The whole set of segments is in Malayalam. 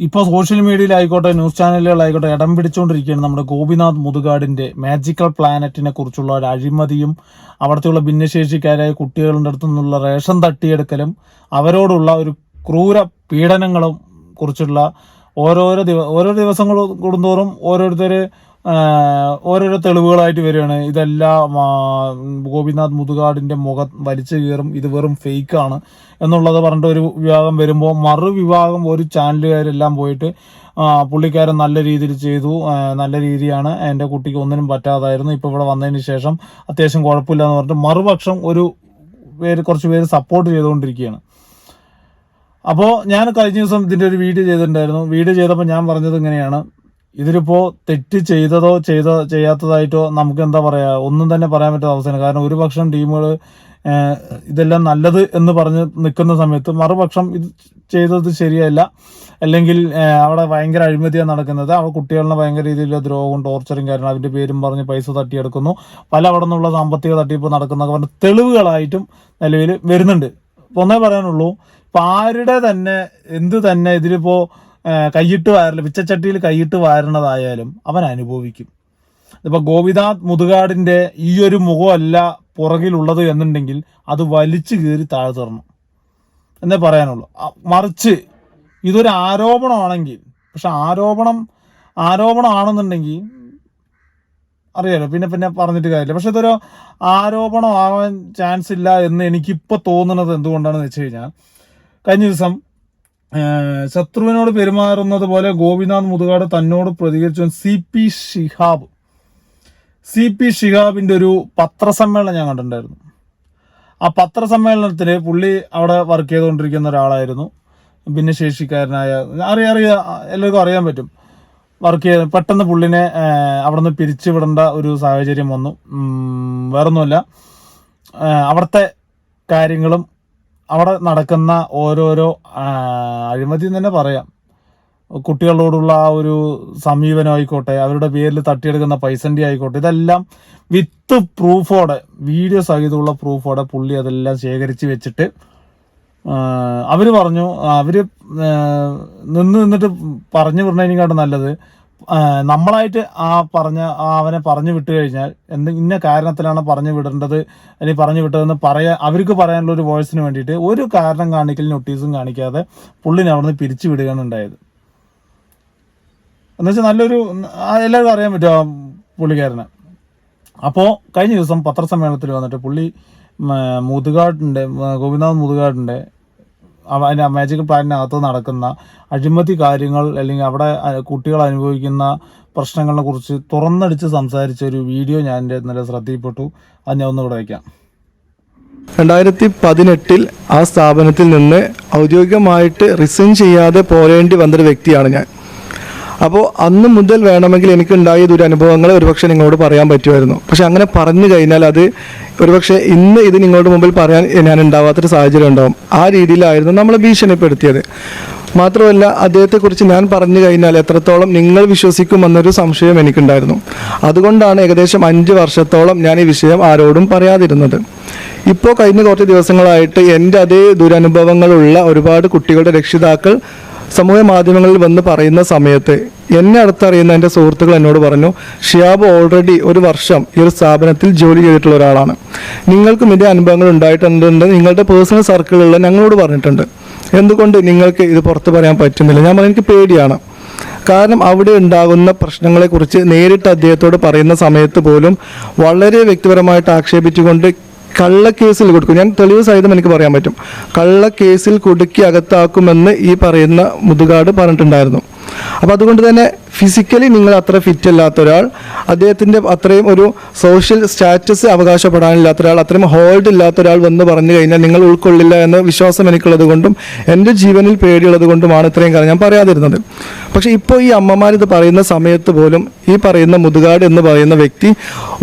ഇപ്പോൾ സോഷ്യൽ മീഡിയയിലായിക്കോട്ടെ ന്യൂസ് ചാനലുകളായിക്കോട്ടെ ഇടം പിടിച്ചുകൊണ്ടിരിക്കുകയാണ് നമ്മുടെ ഗോപിനാഥ് മുതുകാടിന്റെ മാജിക്കൽ പ്ലാനറ്റിനെ കുറിച്ചുള്ള ഒരു അഴിമതിയും അവിടുത്തെയുള്ള ഭിന്നശേഷിക്കാരായ കുട്ടികളുടെ അടുത്തു നിന്നുള്ള റേഷൻ തട്ടിയെടുക്കലും അവരോടുള്ള ഒരു ക്രൂര പീഡനങ്ങളും കുറിച്ചുള്ള ഓരോരോ ദിവ ഓരോ ദിവസങ്ങൾ കൂടുന്തോറും ഓരോരുത്തർ ഓരോരോ തെളിവുകളായിട്ട് വരികയാണ്. ഇതെല്ലാം ഗോപിനാഥ് മുതുകാടിന്റെ മുഖം വലിച്ചു കീറും ഇത് വെറും ഫേക്കാണ് എന്നുള്ളത് പറഞ്ഞിട്ട് ഒരു വിഭാഗം വരുമ്പോൾ മറുവിഭാഗം ഒരു ചാനലുകാരെല്ലാം പോയിട്ട് പുള്ളിക്കാരൻ നല്ല രീതിയിൽ ചെയ്തു നല്ല രീതിയാണ് എന്റെ കുട്ടിക്ക് ഒന്നിനും പറ്റാതായിരുന്നു ഇപ്പോൾ ഇവിടെ വന്നതിന് ശേഷം അത്യാവശ്യം കുഴപ്പമില്ല എന്ന് പറഞ്ഞിട്ട് മറുപക്ഷം ഒരു പേര് കുറച്ച് പേര് സപ്പോർട്ട് ചെയ്തുകൊണ്ടിരിക്കുകയാണ്. അപ്പോൾ ഞാൻ കഴിഞ്ഞ ദിവസം ഇതിന്റെ ഒരു വീഡിയോ ചെയ്തിട്ടുണ്ടായിരുന്നു. വീഡിയോ ചെയ്തപ്പോൾ ഞാൻ പറഞ്ഞത് ഇങ്ങനെയാണ്. ഇതിലിപ്പോൾ തെറ്റ് ചെയ്തതോ ചെയ്ത ചെയ്യാത്തതായിട്ടോ നമുക്ക് എന്താ പറയാ ഒന്നും തന്നെ പറയാൻ പറ്റാത്ത അവസ്ഥയാണ്. കാരണം ഒരു പക്ഷം ടീമുകൾ ഇതെല്ലാം നല്ലത് എന്ന് പറഞ്ഞ് നിൽക്കുന്ന സമയത്ത് മറുപക്ഷം ഇത് ചെയ്തത് ശരിയല്ല. അല്ലെങ്കിൽ അവിടെ ഭയങ്കര അഴിമതിയാണ് നടക്കുന്നത്. അവിടെ കുട്ടികളിനെ ഭയങ്കര രീതിയിലുള്ള ദ്രോഹവും ടോർച്ചറും കാര്യങ്ങളും അതിന്റെ പേരും പറഞ്ഞ് പൈസ തട്ടിയെടുക്കുന്നു. പല അവിടെ നിന്നുള്ള സാമ്പത്തിക തട്ടിപ്പ് നടക്കുന്നൊക്കെ പറഞ്ഞ് തെളിവുകളായിട്ടും നിലവിൽ വരുന്നുണ്ട്. ഒന്നേ പറയാനുള്ളൂ ഇപ്പൊ ആരുടെ തന്നെ എന്ത് തന്നെ ഇതിലിപ്പോ കൈയിട്ട് വാരൽ പിച്ചച്ചട്ടിയിൽ കൈയിട്ട് വാരണതായാലും അവൻ അനുഭവിക്കും. ഇപ്പൊ ഗോപിനാഥ് മുതുകാടിന്റെ ഈ ഒരു മുഖമല്ല പുറകിലുള്ളത് എന്നുണ്ടെങ്കിൽ അത് വലിച്ചു കീറി താഴ്ത്തരണം എന്നേ പറയാനുള്ളൂ. മറിച്ച് ഇതൊരു ആരോപണമാണെങ്കിൽ പക്ഷെ ആരോപണം ആരോപണമാണെന്നുണ്ടെങ്കിൽ അറിയാലോ പിന്നെ പിന്നെ പറഞ്ഞിട്ട് കാര്യമില്ല. പക്ഷെ ഇതൊരു ആരോപണം ആവാൻ ചാൻസ് ഇല്ല എന്ന് എനിക്കിപ്പോൾ തോന്നുന്നത് എന്തുകൊണ്ടാണെന്ന് വെച്ച് കഴിഞ്ഞാൽ കഴിഞ്ഞ ദിവസം ശത്രുവിനോട് പെരുമാറുന്നത് പോലെ ഗോപിനാഥ് മുതുകാട് തന്നോട് പ്രതികരിച്ചു. C P Shihab. C P ഷിഹാബിന്റെ ഒരു പത്രസമ്മേളനം ഞാൻ കണ്ടിട്ടുണ്ടായിരുന്നു. ആ പത്രസമ്മേളനത്തിൽ പുള്ളി അവിടെ വർക്ക് ചെയ്തുകൊണ്ടിരിക്കുന്ന ഒരാളായിരുന്നു. ഭിന്നശേഷിക്കാരനായ അറിയാം അറിയാം എല്ലാവർക്കും അറിയാൻ പറ്റും. വർക്ക് ചെയ്ത് പെട്ടെന്ന് പുള്ളിനെ അവിടെ അവിടുന്ന് പിരിച്ചുവിടേണ്ട ഒരു സാഹചര്യം വന്നു. വേറൊന്നുമല്ല. അവിടുത്തെ കാര്യങ്ങളും അവിടെ നടക്കുന്ന ഓരോരോ അഴിമതി തന്നെ പറയാം. കുട്ടികളോടുള്ള ആ ഒരു സമീപനം ആയിക്കോട്ടെ അവരുടെ പേരിൽ തട്ടിയെടുക്കുന്ന പൈസന്റെ ആയിക്കോട്ടെ ഇതെല്ലാം വിത്ത് പ്രൂഫോടെ വീഡിയോ സഹിതമുള്ള പ്രൂഫോടെ പുള്ളി അതെല്ലാം ശേഖരിച്ച് വെച്ചിട്ട് അവർ പറഞ്ഞു അവർ നിന്ന് നിന്നിട്ട് പറഞ്ഞു വിടുന്നതിനെക്കാട്ടും നല്ലത് നമ്മളായിട്ട് ആ പറഞ്ഞ അവനെ പറഞ്ഞു വിട്ടു കഴിഞ്ഞാൽ എന്ത് ഇന്ന കാരണത്തിലാണ് പറഞ്ഞു വിടേണ്ടത്? അല്ലെങ്കിൽ പറഞ്ഞു വിട്ടതെന്ന് പറയാ അവർക്ക് പറയാനുള്ള ഒരു വോയിസിന് വേണ്ടിയിട്ട് ഒരു കാരണം കാണിക്കൽ നോട്ടീസും കാണിക്കാതെ പുള്ളിനെ അവിടുന്ന് പിരിച്ചു വിടുകയാണ് ഉണ്ടായത്. എന്നുവെച്ചാൽ നല്ലൊരു എല്ലാവർക്കും അറിയാൻ പറ്റും ആ പുള്ളിക്കാരനെ. അപ്പോൾ കഴിഞ്ഞ ദിവസം പത്രസമ്മേളനത്തിൽ വന്നിട്ട് പുള്ളി മുതുകാട്ടിന്റെ ഗോപിനാഥ് മുതുകാടിന്റെ അവ- അതിന്റെ മാജിക്കൽ പ്ലാനിനകത്ത് നടക്കുന്ന അഴിമതി കാര്യങ്ങൾ അല്ലെങ്കിൽ അവിടെ കുട്ടികൾ അനുഭവിക്കുന്ന പ്രശ്നങ്ങളെ കുറിച്ച് തുറന്നടിച്ച് സംസാരിച്ച ഒരു വീഡിയോ ഞാൻ എന്റെ ഇന്നലെ ശ്രദ്ധയിൽപ്പെട്ടു. അത് ഞാൻ ഒന്നുകൂടെ വയ്ക്കാം. രണ്ടായിരത്തി പതിനെട്ടിൽ ആ സ്ഥാപനത്തിൽ നിന്ന് ഔദ്യോഗികമായിട്ട് റിസൈൻ ചെയ്യാതെ പോരേണ്ടി വന്നൊരു വ്യക്തിയാണ് ഞാൻ. അപ്പോൾ അന്ന് മുതൽ വേണമെങ്കിൽ എനിക്ക് ഉണ്ടായ ദുരനുഭവങ്ങൾ ഒരുപക്ഷെ നിങ്ങളോട് പറയാൻ പറ്റുമായിരുന്നു. പക്ഷെ അങ്ങനെ പറഞ്ഞു കഴിഞ്ഞാൽ അത് ഒരുപക്ഷെ ഇന്ന് ഇത് നിങ്ങളുടെ മുമ്പിൽ പറയാൻ ഞാൻ ഉണ്ടാവാത്തൊരു സാഹചര്യം ഉണ്ടാവും. ആ രീതിയിലായിരുന്നു നമ്മളെ ഭീഷണിപ്പെടുത്തിയത്. മാത്രമല്ല അദ്ദേഹത്തെക്കുറിച്ച് ഞാൻ പറഞ്ഞു കഴിഞ്ഞാൽ എത്രത്തോളം നിങ്ങൾ വിശ്വസിക്കുമെന്നൊരു സംശയം എനിക്കുണ്ടായിരുന്നു. അതുകൊണ്ടാണ് ഏകദേശം അഞ്ച് വർഷത്തോളം ഞാൻ ഈ വിഷയം ആരോടും പറയാതിരുന്നത്. ഇപ്പോൾ കഴിഞ്ഞ കുറച്ച് ദിവസങ്ങളായിട്ട് എന്റെ അതേ ദുരനുഭവങ്ങളുള്ള ഒരുപാട് കുട്ടികളുടെ രക്ഷിതാക്കൾ സമൂഹ മാധ്യമങ്ങളിൽ വന്ന് പറയുന്ന സമയത്ത് എന്നെ അടുത്തറിയുന്ന എന്റെ സുഹൃത്തുക്കൾ എന്നോട് പറഞ്ഞു ഷിയാബ് ഓൾറെഡി ഒരു വർഷം ഈ ഒരു സ്ഥാപനത്തിൽ ജോലി ചെയ്തിട്ടുള്ള ഒരാളാണ്. നിങ്ങൾക്കും ഇതേ അനുഭവങ്ങൾ ഉണ്ടായിട്ടുണ്ട് നിങ്ങളുടെ പേഴ്സണൽ സർക്കിളിലുള്ള ഞങ്ങളോട് പറഞ്ഞിട്ടുണ്ട്. എന്തുകൊണ്ട് നിങ്ങൾക്ക് ഇത് പുറത്ത് പറയാൻ പറ്റുന്നില്ല? ഞാൻ പറഞ്ഞു എനിക്ക് പേടിയാണ്. കാരണം അവിടെ ഉണ്ടാകുന്ന പ്രശ്നങ്ങളെക്കുറിച്ച് നേരിട്ട് അദ്ദേഹത്തോട് പറയുന്ന സമയത്ത് പോലും വളരെ വ്യക്തിപരമായിട്ട് ആക്ഷേപിച്ചുകൊണ്ട് കള്ളക്കേസിൽ കൊടുക്കും. ഞാൻ തെളിവ് സഹിതം എനിക്ക് പറയാൻ പറ്റും. കള്ളക്കേസിൽ കുടുക്കി അകത്താക്കുമെന്ന് ഈ പറയുന്ന മുതുകാട് പറഞ്ഞിട്ടുണ്ടായിരുന്നു. അപ്പോൾ അതുകൊണ്ട് തന്നെ ഫിസിക്കലി നിങ്ങൾ അത്ര ഫിറ്റ് അല്ലാത്ത ഒരാൾ അദ്ദേഹത്തിന്റെ അത്രയും ഒരു സോഷ്യൽ സ്റ്റാറ്റസ് അവകാശപ്പെടാനില്ലാത്ത ഒരാൾ അത്രയും ഹോൾഡ് ഇല്ലാത്ത ഒരാൾ വന്ന് പറഞ്ഞു കഴിഞ്ഞാൽ നിങ്ങൾ ഉൾക്കൊള്ളില്ല എന്ന വിശ്വാസം എനിക്കുള്ളത് കൊണ്ടും എന്റെ ജീവനിൽ പേടിയുള്ളത് കൊണ്ടുമാണ് ഇത്രയും കാര്യം ഞാൻ പറയാതിരുന്നത്. പക്ഷേ ഇപ്പോൾ ഈ അമ്മമാർ ഇത് പറയുന്ന സമയത്ത് പോലും ഈ പറയുന്ന മുതുകാട് എന്ന് പറയുന്ന വ്യക്തി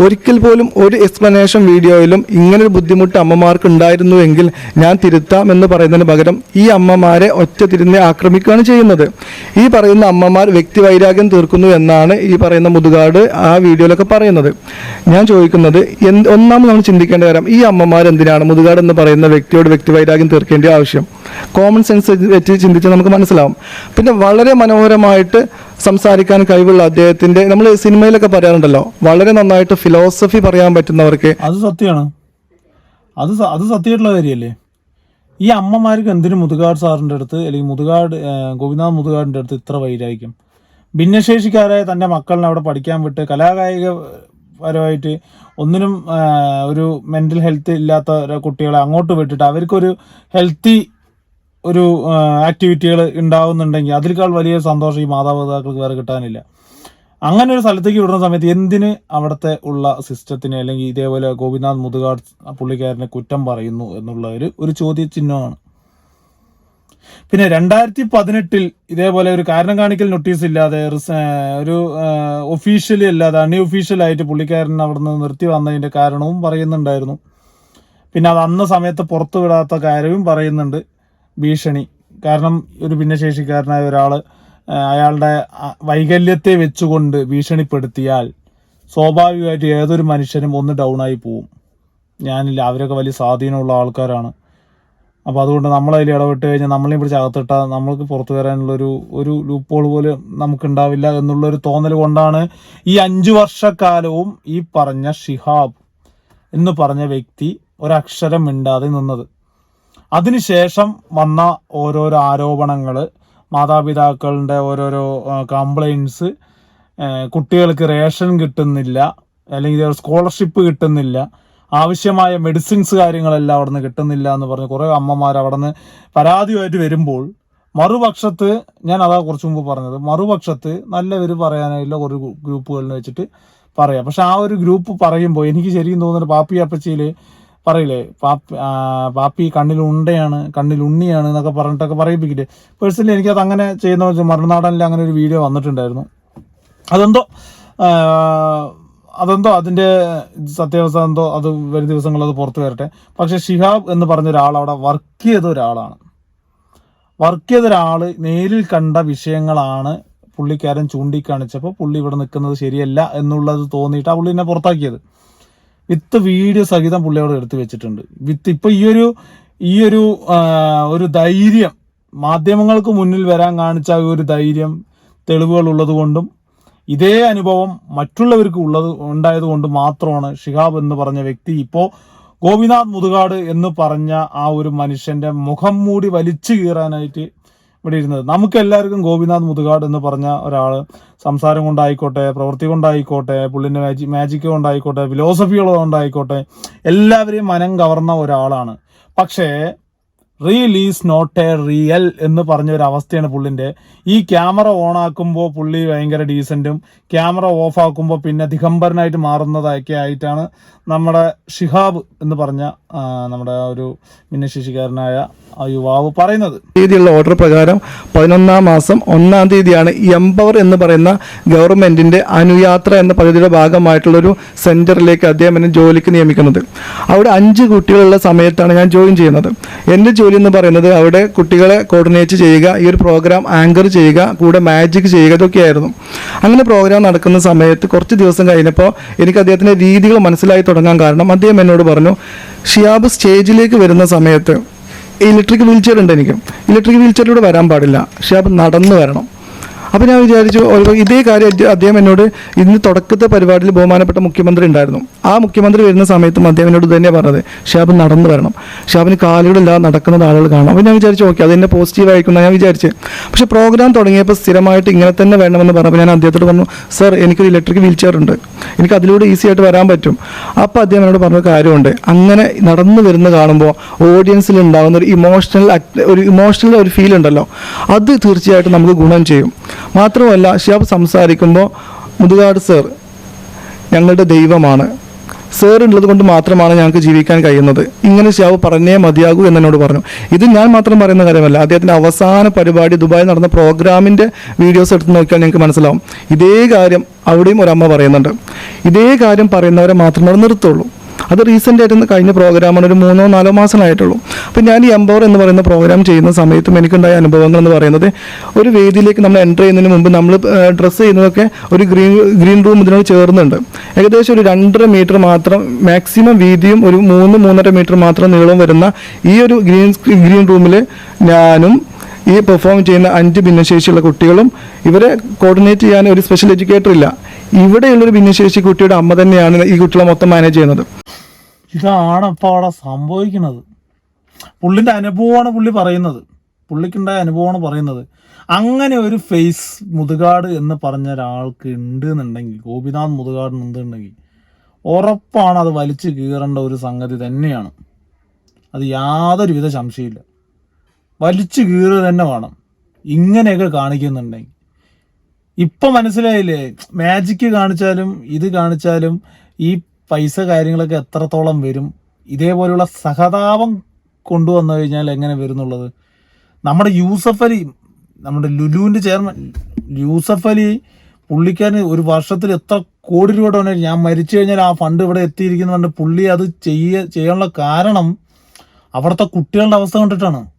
ഒരിക്കൽ പോലും ഒരു എക്സ്പ്ലനേഷൻ വീഡിയോയിലും ഇങ്ങനെ ഒരു ബുദ്ധിമുട്ട് അമ്മമാർക്ക് ഉണ്ടായിരുന്നുവെങ്കിൽ ഞാൻ തിരുത്താം എന്ന് പറയുന്നതിന് പകരം ഈ അമ്മമാരെ ഒറ്റ തിരിഞ്ഞ് ആക്രമിക്കുകയാണ് ചെയ്യുന്നത്. ഈ പറയുന്ന അമ്മമാർ വ്യക്തി വൈരാഗ്യം തീർക്കുന്നു എന്നാണ് ഈ പറയുന്ന മുതുകാട് ആ വീഡിയോയിലൊക്കെ പറയുന്നത്. ഞാൻ ചോദിക്കുന്നത് എന്ത് ഒന്നാമത് നമ്മൾ ചിന്തിക്കേണ്ട കാര്യം ഈ അമ്മമാർ എന്തിനാണ് മുതുകാട് എന്ന് പറയുന്ന വ്യക്തിയോട് വ്യക്തി വൈരാഗ്യം തീർക്കേണ്ട ആവശ്യം? കോമൺ സെൻസ് വെച്ച് ചിന്തിച്ച് നമുക്ക് മനസ്സിലാവും. പിന്നെ വളരെ മനോഹരമായിട്ട് സംസാരിക്കാൻ കഴിവുള്ള അദ്ദേഹത്തിന്റെ നമ്മൾ സിനിമയിലൊക്കെ പറയാറുണ്ടല്ലോ വളരെ നന്നായിട്ട് ഫിലോസഫി പറയാൻ പറ്റുന്നവർക്ക് അത് സത്യമാണ്. അത് അത് സത്യമായിട്ടുള്ള കാര്യമല്ലേ? ഈ അമ്മമാർക്ക് എന്തിനു മുതുകാട് സാറിന്റെ അടുത്ത് അല്ലെങ്കിൽ മുതുകാട് ഗോപിനാഥ് മുതുകാടിന്റെ അടുത്ത് ഇത്ര വൈരായിരിക്കും ഭിന്നശേഷിക്കാരായ തന്റെ മക്കളിനെ അവിടെ പഠിക്കാൻ വിട്ട് കലാകായിക പരമായിട്ട് ഒന്നിനും ഒരു മെന്റൽ ഹെൽത്ത് ഇല്ലാത്ത കുട്ടികളെ അങ്ങോട്ട് വിട്ടിട്ട് അവർക്കൊരു ഹെൽത്തി ഒരു ആക്ടിവിറ്റികൾ ഉണ്ടാവുന്നുണ്ടെങ്കിൽ അതിനേക്കാൾ വലിയ സന്തോഷം ഈ മാതാപിതാക്കൾക്ക് വേറെ കിട്ടാനില്ല. അങ്ങനെ ഒരു സ്ഥലത്തേക്ക് വിടുന്ന സമയത്ത് എന്തിന് അവിടുത്തെ ഉള്ള സിസ്റ്റത്തിന് അല്ലെങ്കിൽ ഇതേപോലെ ഗോപിനാഥ് മുതുകാട് പുള്ളിക്കാരനെ കുറ്റം പറയുന്നു എന്നുള്ള ഒരു ഒരു ചോദ്യചിഹ്നമാണ്. പിന്നെ രണ്ടായിരത്തി പതിനെട്ടിൽ ഇതേപോലെ ഒരു കാരണം കാണിക്കൽ നോട്ടീസ് ഇല്ലാതെ ഒരു ഒഫീഷ്യലി അല്ലാതെ അൺഒഫീഷ്യൽ ആയിട്ട് പുള്ളിക്കാരൻ അവിടെ നിന്ന് നിർത്തി വന്നതിന്റെ കാരണവും പറയുന്നുണ്ടായിരുന്നു. പിന്നെ അത് അന്ന സമയത്ത് പുറത്തു വിടാത്ത കാര്യവും പറയുന്നുണ്ട് ഭീഷണി. കാരണം ഒരു ഭിന്നശേഷിക്കാരനായ ഒരാൾ ആ, അയാളുടെ വൈകല്യത്തെ വെച്ചുകൊണ്ട് ഭീഷണിപ്പെടുത്തിയാൽ സ്വാഭാവികമായിട്ട് ഏതൊരു മനുഷ്യനും ഒന്ന് ഡൗൺ ആയി പോവും. ഞാനില്ല അവരൊക്കെ വലിയ സ്വാധീനമുള്ള ആൾക്കാരാണ്. അപ്പോൾ അതുകൊണ്ട് നമ്മളതിൽ ഇടപെട്ട് കഴിഞ്ഞാൽ നമ്മളെയും പിടിച്ച് അകത്തിട്ടാൽ നമ്മൾക്ക് പുറത്തു വരാനുള്ളൊരു ഒരു ലൂപ്പോൾ പോലെ നമുക്കുണ്ടാവില്ല എന്നുള്ളൊരു തോന്നൽ കൊണ്ടാണ് ഈ അഞ്ച് വർഷക്കാലവും ഈ പറഞ്ഞ ഷിഹാബ് എന്ന് പറഞ്ഞ വ്യക്തി ഒരക്ഷരം മിണ്ടാതെ നിന്നത്. അതിനുശേഷം വന്ന ഓരോരോ ആരോപണങ്ങൾ മാതാപിതാക്കളുടെ ഓരോരോ കംപ്ലൈൻസ് കുട്ടികൾക്ക് റേഷൻ കിട്ടുന്നില്ല അല്ലെങ്കിൽ സ്കോളർഷിപ്പ് കിട്ടുന്നില്ല ആവശ്യമായ മെഡിസിൻസ് കാര്യങ്ങളെല്ലാം അവിടെ നിന്ന് കിട്ടുന്നില്ല എന്ന് പറഞ്ഞ് കുറേ അമ്മമാർ അവിടെ നിന്ന് പരാതിയുമായിട്ട് വരുമ്പോൾ മറുപക്ഷത്ത് ഞാൻ അതാ കുറച്ച് മുമ്പ് പറഞ്ഞത് മറുപക്ഷത്ത് നല്ലവർ പറയാനായിട്ടുള്ള കുറേ ഗ്രൂപ്പുകളിൽ വെച്ചിട്ട് പറയാം. പക്ഷെ ആ ഒരു ഗ്രൂപ്പ് പറയുമ്പോൾ എനിക്ക് ശരിക്കും തോന്നുന്നത് പാപ്പി അപ്പച്ചിയിൽ പറയില്ലേ? പാപ്പി പാപ്പി കണ്ണിൽ ഉണ്ടയാണ് കണ്ണിൽ ഉണ്ണിയാണ് എന്നൊക്കെ പറഞ്ഞിട്ടൊക്കെ പറയിപ്പിക്കില്ലേ? പേഴ്സണലി എനിക്കത് അങ്ങനെ ചെയ്യുന്ന മറുനാടനിൽ അങ്ങനെ ഒരു വീഡിയോ വന്നിട്ടുണ്ടായിരുന്നു. അതെന്തോ അതെന്തോ അതിന്റെ സത്യാവസ്ഥ എന്തോ അത് വരും ദിവസങ്ങൾ അത് പുറത്തു വരട്ടെ. പക്ഷെ ഷിഹാബ് എന്ന് പറഞ്ഞ ഒരാൾ അവിടെ വർക്ക് ചെയ്ത ഒരാളാണ്. വർക്ക് ചെയ്ത ഒരാൾ നേരിൽ കണ്ട വിഷയങ്ങളാണ് പുള്ളിക്കാരൻ ചൂണ്ടിക്കാണിച്ചപ്പോൾ പുള്ളി ഇവിടെ നിൽക്കുന്നത് ശരിയല്ല എന്നുള്ളത് തോന്നിയിട്ട് ആ എന്നെ പുറത്താക്കിയത്. വിത്ത് വീഡിയോ സഹിതം പുള്ളി അവിടെ എടുത്തു വെച്ചിട്ടുണ്ട്. വിത്ത് ഇപ്പൊ ഈ ഒരു ഈ ഒരു ഒരു ധൈര്യം മാധ്യമങ്ങൾക്ക് മുന്നിൽ വരാൻ കാണിച്ച ഒരു ധൈര്യം തെളിവുകൾ ഉള്ളത് കൊണ്ടും ഇതേ അനുഭവം മറ്റുള്ളവർക്ക് ഉള്ളത് ഉണ്ടായത് കൊണ്ട് മാത്രമാണ് ഷിഹാബ് എന്ന് പറഞ്ഞ വ്യക്തി ഇപ്പോ ഗോപിനാഥ് മുതുകാട് എന്ന് പറഞ്ഞ ആ ഒരു മനുഷ്യന്റെ മുഖം മൂടി വലിച്ചു കീറാനായിട്ട് ഇവിടെ ഇരുന്നത്. നമുക്ക് എല്ലാവർക്കും ഗോപിനാഥ് മുതുകാട് എന്ന് പറഞ്ഞ ഒരാൾ സംസാരം കൊണ്ടായിക്കോട്ടെ പ്രവൃത്തി കൊണ്ടായിക്കോട്ടെ പുള്ളിന്റെ മാജി മാജിക് കൊണ്ടായിക്കോട്ടെ ഫിലോസഫികൾ കൊണ്ടായിക്കോട്ടെ എല്ലാവരെയും മനം കവർന്ന ഒരാളാണ്. പക്ഷേ real is not a real എന്ന് പറഞ്ഞ ഒരു അവസ്ഥയാണ് പുള്ളിന്റെ ഈ ക്യാമറ ഓൺ ആക്കുമ്പോൾ പുള്ളി ഭയങ്കര ഡീസന്റും ക്യാമറ ഓഫ് ആക്കുമ്പോൾ പിന്നെ ദിഗംബരനായിട്ട് മാറുന്നതൊക്കെ ആയിട്ടാണ് നമ്മുടെ ഷിഹാബ് എന്ന് പറഞ്ഞ നമ്മുടെ ഒരു ഭിന്നശേഷിക്കാരനായ ആ യുവാവ് പറയുന്നത്. തീയതിയുള്ള ഓർഡർ പ്രകാരം പതിനൊന്നാം മാസം ഒന്നാം തീയതിയാണ് എംപവർ എന്ന് പറയുന്ന ഗവൺമെന്റിന്റെ അനുയാത്ര എന്ന പദ്ധതിയുടെ ഭാഗമായിട്ടുള്ളൊരു സെന്ററിലേക്ക് അദ്ദേഹം എന്നെ ജോലിക്ക് നിയമിക്കുന്നത്. അവിടെ അഞ്ച് കുട്ടികളുള്ള സമയത്താണ് ഞാൻ ജോയിൻ ചെയ്യുന്നത്. എന്റെ ജോലി എന്ന് പറയുന്നത് അവിടെ കുട്ടികളെ കോർഡിനേറ്റ് ചെയ്യുക ഈ ഒരു പ്രോഗ്രാം ആങ്കർ ചെയ്യുക കൂടെ മാജിക് ചെയ്യുക ഇതൊക്കെയായിരുന്നു. അങ്ങനെ പ്രോഗ്രാം നടക്കുന്ന സമയത്ത് കുറച്ച് ദിവസം കഴിഞ്ഞപ്പോൾ എനിക്ക് അദ്ദേഹത്തിന്റെ രീതികൾ മനസ്സിലായി തുടങ്ങാൻ കാരണം അദ്ദേഹം എന്നോട് പറഞ്ഞു ഷിയാബ് സ്റ്റേജിലേക്ക് വരുന്ന സമയത്ത് ഇലക്ട്രിക് വീൽ ചെയർ ഉണ്ട് എനിക്ക്. ഇലക്ട്രിക് വീൽ ചെയറിലൂടെ വരാൻ പാടില്ല. ഷിയാബ് നടന്നു വരണം. അപ്പോൾ ഞാൻ വിചാരിച്ചു ഇതേ കാര്യം അദ്ദേ- അദ്ദേഹം എന്നോട് ഇന്ന് തുടക്കത്തെ പരിപാടിയിൽ ബഹുമാനപ്പെട്ട മുഖ്യമന്ത്രി ഉണ്ടായിരുന്നു. ആ മുഖ്യമന്ത്രി വരുന്ന സമയത്തും അദ്ദേഹം എന്നോട് തന്നെയാണ് പറഞ്ഞത്. ഷാബ് നടന്നു വരണം. ഷാബിന് കാലുകളില്ലാതെ നടക്കുന്ന ആളുകൾ കാണാം അപ്പോൾ ഞാൻ വിചാരിച്ചു ഓക്കെ അതെന്നെ പോസിറ്റീവ് ആയിരിക്കും ഞാൻ വിചാരിച്ചു. പക്ഷേ പ്രോഗ്രാം തുടങ്ങിയപ്പോൾ സ്ഥിരമായിട്ട് ഇങ്ങനെ തന്നെ വേണമെന്ന് പറഞ്ഞപ്പോൾ ഞാൻ അദ്ദേഹത്തോട് പറഞ്ഞു സർ എനിക്കൊരു ഇലക്ട്രിക് വീൽ ചെയർ ഉണ്ട്. എനിക്ക് അതിലൂടെ ഈസി ആയിട്ട് വരാൻ പറ്റും. അപ്പോൾ അദ്ദേഹം എന്നോട് പറഞ്ഞ കാര്യമുണ്ട്. അങ്ങനെ നടന്നു വരുന്ന കാണുമ്പോൾ ഓഡിയൻസിൽ ഉണ്ടാകുന്ന ഒരു ഇമോഷണൽ ഒരു ഇമോഷണൽ ഒരു ഫീൽ ഉണ്ടല്ലോ. അത് തീർച്ചയായിട്ടും നമുക്ക് ഗുണം ചെയ്യും. മാത്രമല്ല ഷിയാബ് സംസാരിക്കുമ്പോൾ മുതുകാട് സർ ഞങ്ങളുടെ ദൈവമാണ്. സർ ഉള്ളത് കൊണ്ട് മാത്രമാണ് ഞങ്ങൾക്ക് ജീവിക്കാൻ കഴിയുന്നത്. ഇങ്ങനെ ഷിയാബ് പറഞ്ഞേ മതിയാകൂ എന്ന് എന്നോട് പറഞ്ഞു. ഇത് ഞാൻ മാത്രം പറയുന്ന കാര്യമല്ല. അദ്ദേഹത്തിന്റെ അവസാന പരിപാടി ദുബായിൽ നടന്ന പ്രോഗ്രാമിന്റെ വീഡിയോസ് എടുത്ത് നോക്കിയാൽ ഞങ്ങൾക്ക് മനസ്സിലാവും. ഇതേ കാര്യം അവിടെയും ഒരമ്മ പറയുന്നുണ്ട്. ഇതേ കാര്യം പറയുന്നവരെ മാത്രമേ നിർത്തുള്ളൂ. അത് റീസെന്റ് ആയിട്ട് കഴിഞ്ഞ പ്രോഗ്രാമാണ് ഒരു മൂന്നോ നാലോ മാസമായിട്ടുള്ളൂ അപ്പോൾ ഞാൻ ഈ എംപവർ എന്ന് പറയുന്ന പ്രോഗ്രാം ചെയ്യുന്ന സമയത്തും എനിക്കുണ്ടായ അനുഭവങ്ങൾ എന്ന് പറയുന്നത് ഒരു വേദിയിലേക്ക് നമ്മൾ എന്റർ ചെയ്യുന്നതിന് മുമ്പ് നമ്മൾ ഡ്രസ്സ് ചെയ്യുന്നതൊക്കെ ഒരു ഗ്രീൻ ഗ്രീൻ റൂം ഇതിനോട് ചേർന്നുണ്ട്. ഏകദേശം ഒരു രണ്ടര മീറ്റർ മാത്രം മാക്സിമം വീതിയും ഒരു മൂന്ന് മൂന്നര മീറ്റർ മാത്രം നീളവും വരുന്ന ഈ ഒരു ഗ്രീൻ ഗ്രീൻ റൂമിൽ ഞാനും ഈ പെർഫോം ചെയ്യുന്ന അഞ്ച് ഭിന്നശേഷിയുള്ള കുട്ടികളും ഇവരെ കോർഡിനേറ്റ് ചെയ്യാൻ ഒരു സ്പെഷ്യൽ എഡ്യൂക്കേറ്റർ ഇല്ല. ഇവിടെയുള്ളൊരു ഭിന്നശേഷി കുട്ടിയുടെ അമ്മ തന്നെയാണ് ഈ കുട്ടികളെ മൊത്തം മാനേജ് ചെയ്യുന്നത്. ഇതാണ് ഇപ്പോൾ അവിടെ സംഭവിക്കുന്നത്? പുള്ളിന്റെ അനുഭവമാണ് പുള്ളി പറയുന്നത്. പുള്ളിക്കുണ്ടായ അനുഭവമാണ് പറയുന്നത്. അങ്ങനെ ഒരു ഫേസ് മുതുകാട് എന്ന് പറഞ്ഞ ഒരാൾക്ക് ഉണ്ട് എന്നുണ്ടെങ്കിൽ ഗോപിനാഥ് മുതുകാട് ഉണ്ടെന്നുണ്ടെങ്കിൽ ഉറപ്പാണ് അത് വലിച്ചു കീറേണ്ട ഒരു സംഗതി തന്നെയാണ്. അത് യാതൊരുവിധ സംശയമില്ല വലിച്ചു കീറുക തന്നെ വേണം. ഇങ്ങനെയൊക്കെ കാണിക്കുന്നുണ്ടെങ്കിൽ. ഇപ്പൊ മനസ്സിലായില്ലേ? മാജിക്ക് കാണിച്ചാലും ഇത് കാണിച്ചാലും ഈ പൈസ കാര്യങ്ങളൊക്കെ എത്രത്തോളം വരും? ഇതേപോലെയുള്ള സഹതാപം കൊണ്ടുവന്നു കഴിഞ്ഞാൽ എങ്ങനെ വരുന്നുള്ളത്? നമ്മുടെ യൂസഫ് അലി നമ്മുടെ ലുലുവിന്റെ ചെയർമാൻ യൂസഫ് അലി പുള്ളിക്കാരന് ഒരു വർഷത്തിൽ എത്ര കോടി രൂപ ഡൊണേറ്റ് ഞാൻ മരിച്ചു കഴിഞ്ഞാൽ ആ ഫണ്ട് ഇവിടെ എത്തിയിരിക്കുന്നുണ്ട്. പുള്ളി അത് ചെയ്യ ചെയ്യാനുള്ള കാരണം അവിടുത്തെ കുട്ടികളുടെ അവസ്ഥ കണ്ടിട്ടാണ്.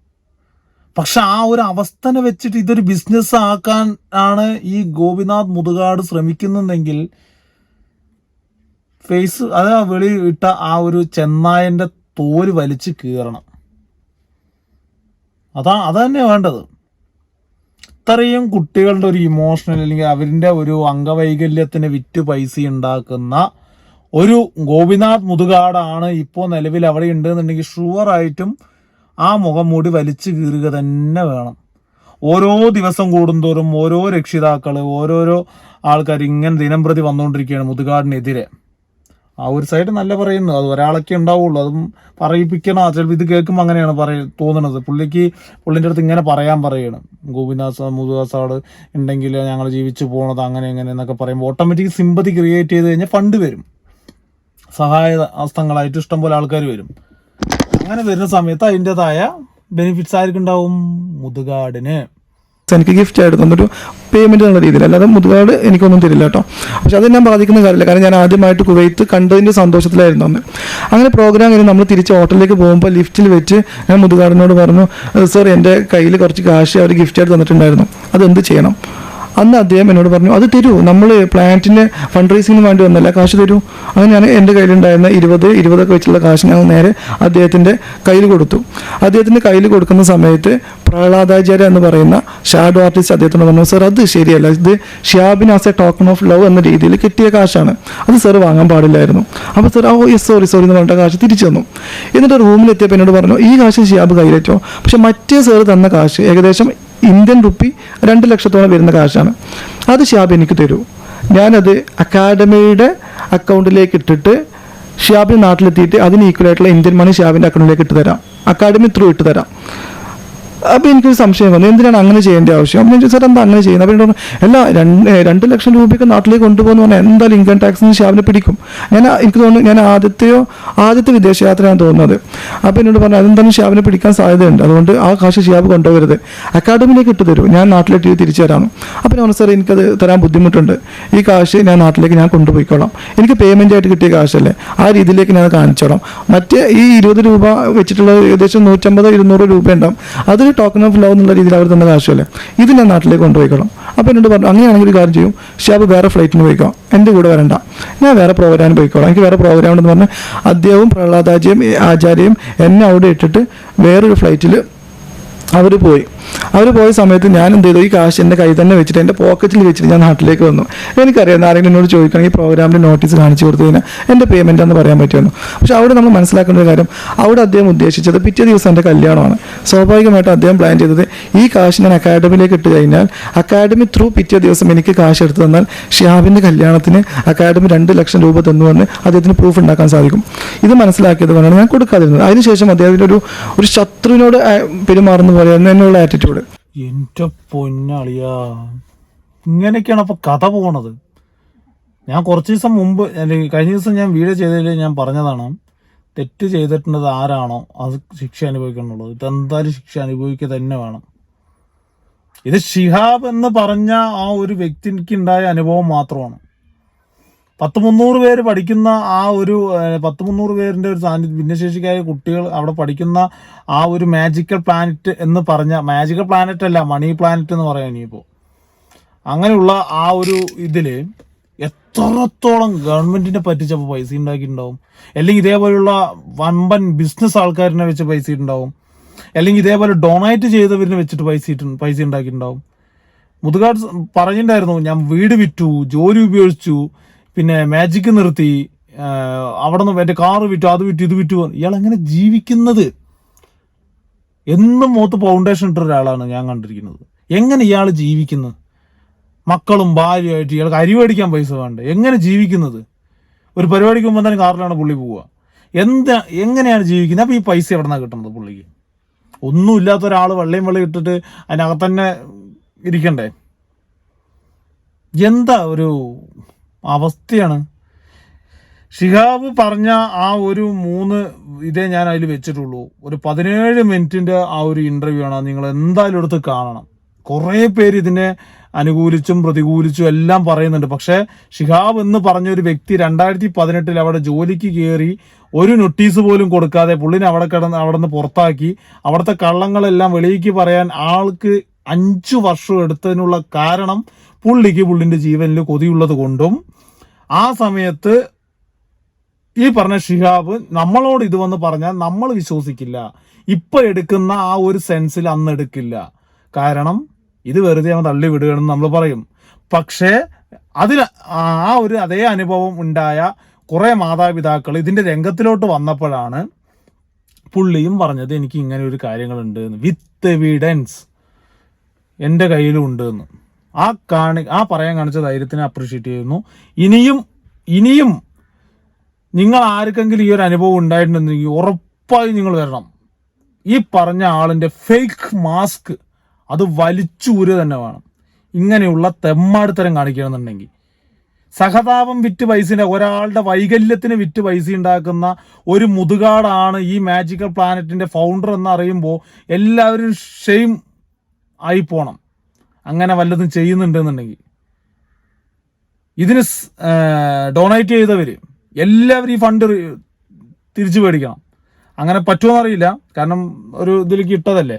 പക്ഷെ ആ ഒരു അവസ്ഥനെ വെച്ചിട്ട് ഇതൊരു ബിസിനസ് ആക്കാൻ ആണ് ഈ ഗോപിനാഥ് മുതുകാട് ശ്രമിക്കുന്നുണ്ടെങ്കിൽ ഫേസ് അത് വെളി ഇട്ട ആ ഒരു ചെന്നായന്റെ തോൽ വലിച്ച് കീറണം. അതാ അതന്നെ വേണ്ടത്. ഇത്രയും കുട്ടികളുടെ ഒരു ഇമോഷണൽ അല്ലെങ്കിൽ അവരിന്റെ ഒരു അംഗവൈകല്യത്തിന് വിറ്റ് പൈസ ഉണ്ടാക്കുന്ന ഒരു ഗോപിനാഥ് മുതുകാടാണ് ഇപ്പോൾ നിലവിൽ അവിടെ ഉണ്ടെന്നുണ്ടെങ്കിൽ ഷുവറായിട്ടും ആ മുഖം മൂടി വലിച്ചു കീറുക തന്നെ വേണം. ഓരോ ദിവസം കൂടുന്തോറും ഓരോ രക്ഷിതാക്കൾ ഓരോരോ ആൾക്കാർ ഇങ്ങനെ ദിനം പ്രതി വന്നുകൊണ്ടിരിക്കുകയാണ് മുതുകാടിനെതിരെ. ആ ഒരു സൈഡ് നല്ല പറയുന്നു. അത് ഒരാളൊക്കെ ഉണ്ടാവുള്ളൂ. അതും പറയിപ്പിക്കണം. ചിലപ്പോൾ ഇത് കേൾക്കുമ്പോൾ അങ്ങനെയാണ് പറയ തോന്നുന്നത് പുള്ളിക്ക് പുള്ളിന്റെ അടുത്ത് ഇങ്ങനെ പറയാൻ പറയണം. ഗോപിനാഥ് മുതുദാസാട് ഉണ്ടെങ്കിൽ ഞങ്ങൾ ജീവിച്ചു പോകണത് അങ്ങനെ എങ്ങനെ എന്നൊക്കെ പറയുമ്പോൾ ഓട്ടോമാറ്റിക് സിമ്പതി ക്രിയേറ്റ് ചെയ്ത് കഴിഞ്ഞാൽ ഫണ്ട് വരും. സഹായ ഹസ്തങ്ങളായിട്ട് ഇഷ്ടംപോലെ ആൾക്കാർ വരും. അങ്ങനെ വരുന്ന സമയത്ത് അതിന്റെതായ ബെനിഫിറ്റ്സ് ആയിരിക്കും ഉണ്ടാവും മുതുകാടിന് എനിക്ക് ഗിഫ്റ്റ് ആയിട്ട് തന്നൊരു പേയ്മെന്റ് എന്നുള്ള രീതിയിൽ. അല്ലാതെ മുതുകാട് എനിക്കൊന്നും തരില്ല കേട്ടോ. പക്ഷെ അത് ഞാൻ ബാധിക്കുന്ന കാര്യമില്ല. കാരണം ഞാൻ ആദ്യമായിട്ട് കുവൈത്ത് കണ്ടതിന്റെ സന്തോഷത്തിലായിരുന്നു അന്ന്. അങ്ങനെ പ്രോഗ്രാം കഴിഞ്ഞ് നമ്മൾ തിരിച്ച് ഹോട്ടലിലേക്ക് പോകുമ്പോൾ ലിഫ്റ്റിൽ വെച്ച് ഞാൻ മുതുകാടിനോട് പറഞ്ഞു സർ എന്റെ കയ്യിൽ കുറച്ച് കാശ് അവർ ഗിഫ്റ്റ് ആയിട്ട് തന്നിട്ടുണ്ടായിരുന്നു. അത് എന്ത് ചെയ്യണം? അന്ന് അദ്ദേഹം എന്നോട് പറഞ്ഞു അത് തരൂ നമ്മൾ പ്ലാന്റിന് ഫണ്ട് റൈസിങ്ങിന് വേണ്ടി വന്നല്ല കാശ് തരൂ. അങ്ങനെ ഞാൻ എന്റെ കയ്യിലുണ്ടായിരുന്ന ഇരുപത് ഇരുപതൊക്കെ വെച്ചുള്ള കാശ് ഞാൻ നേരെ അദ്ദേഹത്തിന്റെ കയ്യിൽ കൊടുത്തു. അദ്ദേഹത്തിന്റെ കയ്യിൽ കൊടുക്കുന്ന സമയത്ത് പ്രഹ്ലാദാചാര്യ എന്ന് പറയുന്ന ഷാഡോ ആർട്ടിസ്റ്റ് അദ്ദേഹത്തോട് പറഞ്ഞു സർ അത് ശരിയല്ല. ഇത് ഷിയാബിൻ as a token of love എന്ന രീതിയിൽ കിട്ടിയ കാശാണ്. അത് സർ വാങ്ങാൻ പാടില്ലായിരുന്നു. അപ്പോൾ sir oh yes sorry sorry എന്ന് പറഞ്ഞിട്ട് കാശ് തിരിച്ചു തന്നു. എന്നിട്ട് റൂമിലെത്തിയപ്പോൾ എന്നോട് പറഞ്ഞു ഈ കാശ് ഷിയാബ് കയ്യിലേറ്റോ. പക്ഷെ മറ്റേ സർ തന്ന കാശ് ഏകദേശം ഇന്ത്യൻ റുപ്പി രണ്ട് ലക്ഷത്തോളം വരുന്ന കാശാണ്. അത് ഷിയാബ് എനിക്ക് തരൂ. ഞാനത് അക്കാഡമിയുടെ അക്കൗണ്ടിലേക്ക് ഇട്ടിട്ട് ഷിയാബിന് നാട്ടിലെത്തിയിട്ട് അതിന് ഈക്വൽ ആയിട്ടുള്ള ഇന്ത്യൻ മണി ഷിയാബിന്റെ അക്കൗണ്ടിലേക്ക് ഇട്ട് തരാം. അക്കാഡമി ത്രൂ ഇട്ട് തരാം. അപ്പോൾ എനിക്കൊരു സംശയം വന്നു. എന്തിനാണ് അങ്ങനെ ചെയ്യേണ്ട ആവശ്യം? അപ്പം ഞാൻ സാർ എന്താ അങ്ങനെ ചെയ്യുന്നത്? അപ്പോൾ എന്നോട് അല്ല രണ്ട് രണ്ട് ലക്ഷം രൂപയ്ക്ക് നാട്ടിലേക്ക് കൊണ്ടുപോകുന്ന പറഞ്ഞാൽ എന്തായാലും ഇൻകം ടാക്സിന് ഷിയാബിനെ പിടിക്കും? ഞാൻ എനിക്ക് തോന്നുന്നു ഞാൻ ആദ്യത്തെയോ ആദ്യത്തെ വിദേശയാത്രയാണ് തോന്നുന്നത്. അപ്പോൾ എന്നോട് പറഞ്ഞു അതെന്തായാലും ഷിയാബിനെ പിടിക്കാൻ സാധ്യതയുണ്ട്. അതുകൊണ്ട് ആ കാശ് ഷിയാബ് കൊണ്ടുപോകരുത് അക്കാഡമിയിലേക്ക് ഇട്ട് തരൂ. ഞാൻ നാട്ടിലേക്ക് തിരിച്ചു തരാം അപ്പോൾ ഞാൻ സാർ എനിക്കത് തരാൻ ബുദ്ധിമുട്ടുണ്ട്. ഈ കാശ് ഞാൻ നാട്ടിലേക്ക് ഞാൻ കൊണ്ടുപോയിക്കോളാം. എനിക്ക് പേയ്മെന്റ് ആയിട്ട് കിട്ടിയ കാശല്ലേ ആ രീതിയിലേക്ക് ഞാൻ കാണിച്ചോളാം. മറ്റേ ഈ ഇരുപത് രൂപ വെച്ചിട്ടുള്ള ഏകദേശം നൂറ്റമ്പത് ഇരുന്നൂറ് രൂപ ഉണ്ടാവും അതൊരു ടോക്കൺ ഓഫ് ലവ് എന്നുള്ള രീതിയിൽ അവർ തന്നെ കാശല്ലേ? ഇത് ഞാൻ നാട്ടിലേക്ക് കൊണ്ടുപോയിക്കോളാം. അപ്പോൾ എന്നോട് പറഞ്ഞു അങ്ങനെയാണെങ്കിൽ ഒരു കാര്യം ചെയ്യും. ഷാബ് വേറെ ഫ്ലൈറ്റിന് പോയിക്കോ. എന്റെ കൂടെ വരണ്ട. ഞാൻ വേറെ പ്രോഗ്രാമിന് പോയിക്കോളാം. എനിക്ക് വേറെ പ്രോഗ്രാം ഉണ്ടെന്ന് പറഞ്ഞാൽ അദ്ദേഹവും പ്രഹ്ലാദാജിയും ആചാര്യയും എന്നെ അവിടെ ഇട്ടിട്ട് വേറൊരു ഫ്ലൈറ്റിൽ അവർ പോയി. അവർ പോയ സമയത്ത് ഞാൻ എന്ത് ചെയ്തു ഈ കാശ് എന്റെ കയ്യിൽ തന്നെ വെച്ചിട്ട് എന്റെ പോക്കറ്റിൽ വെച്ചിട്ട് ഞാൻ നാട്ടിലേക്ക് വന്നു. എനിക്കറിയാം ആരെങ്കിലും എന്നോട് ചോദിക്കണം ഈ പ്രോഗ്രാമിന്റെ നോട്ടീസ് കാണിച്ചു കൊടുത്തു കഴിഞ്ഞാൽ എന്റെ പേയ്മെന്റ് എന്ന് പറയാൻ പറ്റുമെന്ന് പക്ഷെ അവിടെ നമ്മൾ മനസ്സിലാക്കേണ്ട ഒരു കാര്യം അവിടെ അദ്ദേഹം ഉദ്ദേശിച്ചത് പിറ്റേ ദിവസം എന്റെ കല്യാണമാണ്. സ്വാഭാവികമായിട്ട് അദ്ദേഹം പ്ലാൻ ചെയ്തത് ഈ കാശ് ഞാൻ അക്കാഡമിയിലേക്ക് ഇട്ട് കഴിഞ്ഞാൽ അക്കാഡമി ത്രൂ പിറ്റേ ദിവസം എനിക്ക് കാശ് എടുത്തു തന്നാൽ ഷിയാബിന്റെ കല്യാണത്തിന് അക്കാഡമി രണ്ട് ലക്ഷം രൂപ തന്നു തന്നുവെന്ന് അദ്ദേഹത്തിന് പ്രൂഫ് ഉണ്ടാക്കാൻ സാധിക്കും. ഇത് മനസ്സിലാക്കിയത് കൊണ്ടാണ് ഞാൻ കൊടുക്കാതിരുന്നത്. അതിനുശേഷം അദ്ദേഹത്തിന്റെ ഒരു ഒരു ശത്രുവിനോട് ആ, പോലെയായിരുന്നു എന്നുള്ള ആറ്റിറ്റ്യൂഡ് എന്റെ പൊന്നളിയാ. ഇങ്ങനെയൊക്കെയാണ് അപ്പൊ കഥ പോണത്. ഞാൻ കുറച്ച് ദിവസം മുമ്പ് കഴിഞ്ഞ ദിവസം ഞാൻ വീഡിയോ ചെയ്തതിൽ ഞാൻ പറഞ്ഞതാണ് തെറ്റ് ചെയ്തിട്ടുള്ളത് ആരാണോ അത് ശിക്ഷ അനുഭവിക്കണുള്ളത് ഇതെന്തായാലും ശിക്ഷ അനുഭവിക്കുക തന്നെ വേണം. ഇത് ഷിഹാബ് എന്ന് പറഞ്ഞ ആ ഒരു വ്യക്തിക്ക് ഉണ്ടായ അനുഭവം മാത്രമാണ്. പത്ത് മുന്നൂറ് പേര് പഠിക്കുന്ന ആ ഒരു പത്ത് മുന്നൂറ് പേരിന്റെ ഒരു സാന്നിധ്യം ഭിന്നശേഷിക്കായ കുട്ടികൾ അവിടെ പഠിക്കുന്ന ആ ഒരു മാജിക്കൽ പ്ലാനറ്റ് എന്ന് പറഞ്ഞ മാജിക്കൽ പ്ലാനറ്റ് അല്ല മണി പ്ലാനറ്റ് എന്ന് പറയാം ഇനിയിപ്പോൾ അങ്ങനെയുള്ള ആ ഒരു ഇതിൽ എത്രത്തോളം ഗവൺമെന്റിനെ പറ്റിച്ചപ്പോൾ പൈസ ഉണ്ടാക്കിയിട്ടുണ്ടാവും? അല്ലെങ്കിൽ ഇതേപോലെയുള്ള വമ്പൻ ബിസിനസ് ആൾക്കാരിനെ വെച്ച് പൈസ ഉണ്ടാവും? അല്ലെങ്കിൽ ഇതേപോലെ ഡൊണേറ്റ് ചെയ്തവരിനെ വെച്ചിട്ട് പൈസ പൈസ ഉണ്ടാക്കിയിട്ടുണ്ടാവും? മുതുകാട് പറഞ്ഞിട്ടുണ്ടായിരുന്നു ഞാൻ വീട് വിറ്റു ജോലി ഉപയോഗിച്ചു പിന്നെ മാജിക് നിർത്തി അവിടെ നിന്ന് എന്റെ കാറ് വിറ്റു അത് വിറ്റു ഇത് വിറ്റു. ഇയാൾ എങ്ങനെ ജീവിക്കുന്നത്? എന്നും മൂത്ത് ഫൗണ്ടേഷൻ ഇട്ട ഒരാളാണ് ഞാൻ കണ്ടിരിക്കുന്നത്. എങ്ങനെ ഇയാൾ ജീവിക്കുന്നത് മക്കളും ഭാര്യയായിട്ട് ഇയാൾക്ക് അരി മേടിക്കാൻ പൈസ വേണ്ട? എങ്ങനെ ജീവിക്കുന്നത്? ഒരു പരിപാടിക്ക് മുമ്പ് തന്നെ കാറിലാണ് പുള്ളി പോവുക. എന്താ എങ്ങനെയാണ് ജീവിക്കുന്നത്? അപ്പൊ ഈ പൈസ എവിടെ നിന്നാണ് കിട്ടുന്നത് പുള്ളിക്ക്? ഒന്നുമില്ലാത്ത ഒരാൾ വെള്ളയും വെള്ളം ഇട്ടിട്ട് അതിനകത്തന്നെ ഇരിക്കണ്ടേ? എന്താ ഒരു അവസ്ഥയാണ്. ഷിഹാബ് പറഞ്ഞ ആ ഒരു മൂന്ന് ഇതേ ഞാൻ അതിൽ വെച്ചിട്ടുള്ളൂ. ഒരു പതിനേഴ് മിനിറ്റിന്റെ ആ ഒരു ഇന്റർവ്യൂ ആണ്. നിങ്ങൾ എന്തായാലും എടുത്ത് കാണണം. കുറേ പേര് ഇതിനെ അനുകൂലിച്ചും പ്രതികൂലിച്ചും എല്ലാം പറയുന്നുണ്ട്. പക്ഷേ ഷിഹാബ് എന്ന് പറഞ്ഞ ഒരു വ്യക്തി രണ്ടായിരത്തി പതിനെട്ടിൽ അവിടെ ജോലിക്ക് കയറി ഒരു നോട്ടീസ് പോലും കൊടുക്കാതെ പുള്ളിനെ അവിടെ കിടന്ന് അവിടെ നിന്ന് പുറത്താക്കി. അവിടുത്തെ കള്ളങ്ങളെല്ലാം വെളിയിലേക്ക് പറയാൻ ആൾക്ക് അഞ്ചു വർഷം എടുത്തതിനുള്ള കാരണം പുള്ളിക്ക് പുള്ളിന്റെ ജീവനിൽ കൊതിയുള്ളത് കൊണ്ടും ആ സമയത്ത് ഈ പറഞ്ഞ ഷിഹാബ് നമ്മളോട് ഇത് വന്ന് പറഞ്ഞാൽ നമ്മൾ വിശ്വസിക്കില്ല. ഇപ്പം എടുക്കുന്ന ആ ഒരു സെൻസിൽ അന്ന് എടുക്കില്ല. കാരണം ഇത് വെറുതെ അവൻ തള്ളി വിടുകയാണ് നമ്മൾ പറയും. പക്ഷേ അതിൽ ആ ഒരു അതേ അനുഭവം ഉണ്ടായ കുറേ മാതാപിതാക്കൾ ഇതിന്റെ രംഗത്തിലോട്ട് വന്നപ്പോഴാണ് പുള്ളിയും പറഞ്ഞത് എനിക്ക് ഇങ്ങനെ ഒരു കാര്യങ്ങളുണ്ട് വിത്ത് എവിഡൻസ് എന്റെ കയ്യിലും ഉണ്ട് എന്ന്. ആ കാണി ആ പറയാൻ കാണിച്ച ധൈര്യത്തിനെ അപ്രീഷിയേറ്റ് ചെയ്യുന്നു. ഇനിയും ഇനിയും നിങ്ങൾ ആർക്കെങ്കിലും ഈ ഒരു അനുഭവം ഉണ്ടായിട്ടുണ്ടെങ്കിൽ ഉറപ്പായി നിങ്ങൾ വരണം. ഈ പറഞ്ഞ ആളിന്റെ ഫേക്ക് മാസ്ക് അത് വലിച്ചൂര് തന്നെ വേണം. ഇങ്ങനെയുള്ള തെമ്മാടിത്തരം കാണിക്കണമെന്നുണ്ടെങ്കിൽ. സഹതാപം വിറ്റ് പൈസ ഒരാളുടെ വൈകല്യത്തിന് വിറ്റ് പൈസ ഉണ്ടാക്കുന്ന ഒരു മുതുകാടാണ് ഈ മാജിക്കൽ പ്ലാനറ്റിന്റെ ഫൗണ്ടർ എന്ന് അറിയുമ്പോൾ എല്ലാവരും ഷെയിം ആയി പോണം അങ്ങനെ വല്ലതും ചെയ്യുന്നുണ്ടെന്നുണ്ടെങ്കിൽ. ഇതിന് ഡൊണേറ്റ് ചെയ്തവർ എല്ലാവരും ഈ ഫണ്ട് തിരിച്ചു മേടിക്കണം. അങ്ങനെ പറ്റുമോ അറിയില്ല. കാരണം ഒരു ഇതിലേക്ക് ഇട്ടതല്ലേ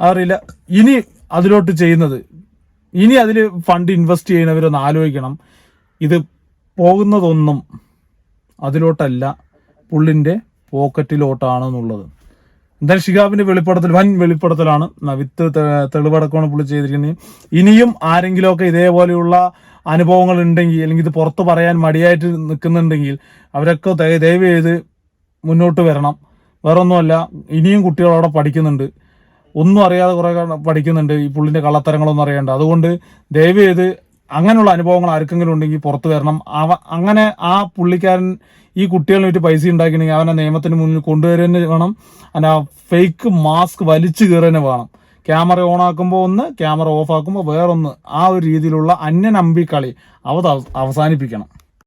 അതറിയില്ല. ഇനി അതിലോട്ട് ചെയ്യുന്നത്. ഇനി അതിൽ ഫണ്ട് ഇൻവെസ്റ്റ് ചെയ്യുന്നവരൊന്ന് ആലോചിക്കണം. ഇത് പോകുന്നതൊന്നും അതിലോട്ടല്ല. പുള്ളിന്റെ പോക്കറ്റിലോട്ടാണെന്നുള്ളത് എന്തായാലും ഷിഹാബിന്റെ വെളിപ്പെടുത്തൽ വൻ വെളിപ്പെടുത്തലാണ്. വിത്ത് തെളിവടക്കമാണ് പുള്ളി ചെയ്തിരിക്കുന്നത്. ഇനിയും ആരെങ്കിലുമൊക്കെ ഇതേപോലെയുള്ള അനുഭവങ്ങൾ ഉണ്ടെങ്കിൽ അല്ലെങ്കിൽ ഇത് പുറത്ത് പറയാൻ മടിയായിട്ട് നിൽക്കുന്നുണ്ടെങ്കിൽ അവരൊക്കെ ദയ- ദയവ് ചെയ്ത് മുന്നോട്ട് വരണം. വേറൊന്നുമല്ല ഇനിയും കുട്ടികൾ അവിടെ പഠിക്കുന്നുണ്ട്. ഒന്നും അറിയാതെ കുറെ പഠിക്കുന്നുണ്ട്. ഈ പുള്ളിന്റെ കള്ളത്തരങ്ങളൊന്നും അറിയേണ്ട. അതുകൊണ്ട് ദയവ് ചെയ്ത് അങ്ങനെയുള്ള അനുഭവങ്ങൾ ആർക്കെങ്കിലും ഉണ്ടെങ്കിൽ പുറത്തു വരണം. അവ അങ്ങനെ ആ പുള്ളിക്കാരൻ ഈ കുട്ടികളെ വിട്ട് പൈസ ഉണ്ടാക്കിയിട്ടുണ്ടെങ്കിൽ അവനെ നിയമത്തിന് മുന്നിൽ കൊണ്ടുവരുക തന്നെ വേണം. ആ ഫേക്ക് മാസ്ക് വലിച്ചു കയറുക തന്നെ വേണം. ക്യാമറ ഓൺ ആക്കുമ്പോൾ ഒന്ന് ക്യാമറ ഓഫ് ആക്കുമ്പോൾ വേറൊന്ന്. ആ ഒരു രീതിയിലുള്ള അന്യനമ്പി കളി അവ അവസാനിപ്പിക്കണം.